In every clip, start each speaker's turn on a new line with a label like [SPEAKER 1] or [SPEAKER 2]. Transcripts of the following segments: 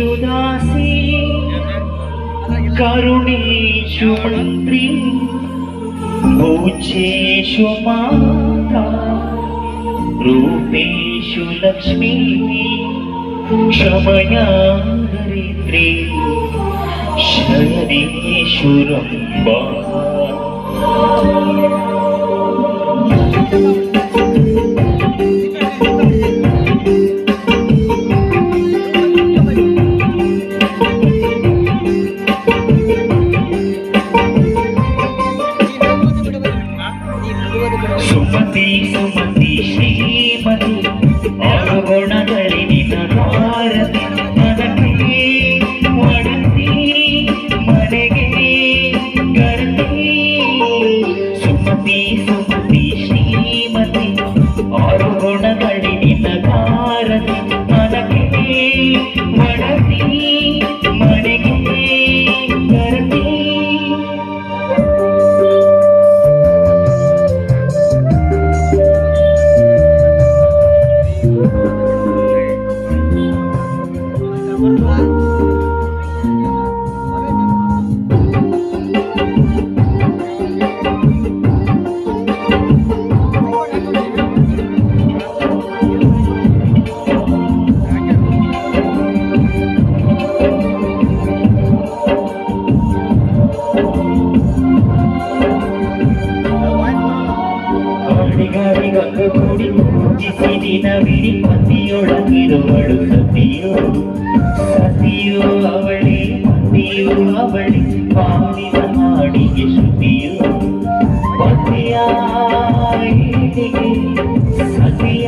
[SPEAKER 1] সুদাসী কারণে সুমন্ত্রী পৌঁছে সুমাতা রূপে সুলক্ষ্মী সময়া ধরিত্রী শরদী ಸುಮತಿ ಸುಮತಿ ಶ್ರೀಮತಿ. ಆರುಗುಣದಲ್ಲಿ ನಿನ್ನ ಭಾರತಿ ಮನಕ್ಕೆ ಒಡತಿ ಮನೆಗೆ ಗರತಿ ಸುಮತಿ ಸುಮತಿ ಗಾಡಿಗಾಡಿಗೊಂದು ಕೂಡಿ ಪೂಜಿಸಿ ದಿನ ಬಿಡಿ ಪತಿಯೊಳಗಿರುವಳು ಸತಿಯೋ ಸತಿಯೋ ಅವಳೇ ಪತಿಯೋ ಅವಳೇ ಪಾಡಿದ ಹಾಡಿಗೆ ಶ್ರುತಿಯೋ ಪತಿಯ ಹೇಳಿಗೆ ಸತಿಯ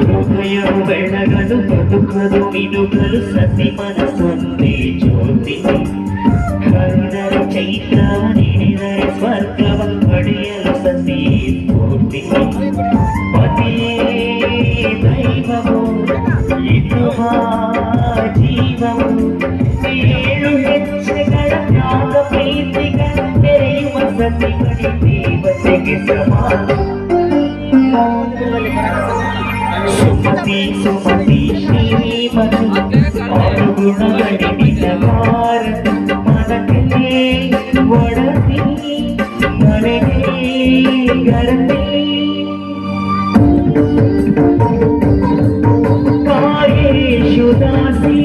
[SPEAKER 1] ಹೃದಯವು ಬೆಳಗಲು ಬದುಕಲು ಮಿನುಗಲು ಸತಿ ಮನಸ್ಸೊಂದೇ ಜ್ಯೋತಿ ಕರೆದರೆ ಚೈತ್ರ ನೀಡಿದರೆ ಸ್ವರ್ಗವ ಪಡೆಯಲು ಸತಿ ಸ್ಫೂರ್ತಿ ಪತಿಯೇ ದೈವವು ಇದುವ ಜೀವವು ಏಳು ಹೆಜ್ಜೆಗಳ ತ್ಯಾಗ ಪ್ರೀತಿಗಳ ತೆರೆಯುವ ಸತಿಗಳು ದೇವತೆಗೆ ಸಮಾನ సుమతి సుమతి నీమతి అనుగుణగడిన భారత మనకే వడతి మనకే గరతే కాయేషు దాసి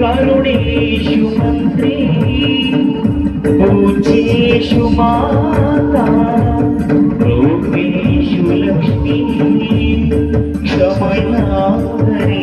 [SPEAKER 1] కరుణేషు మంత్రి పూజేషు మా Bye.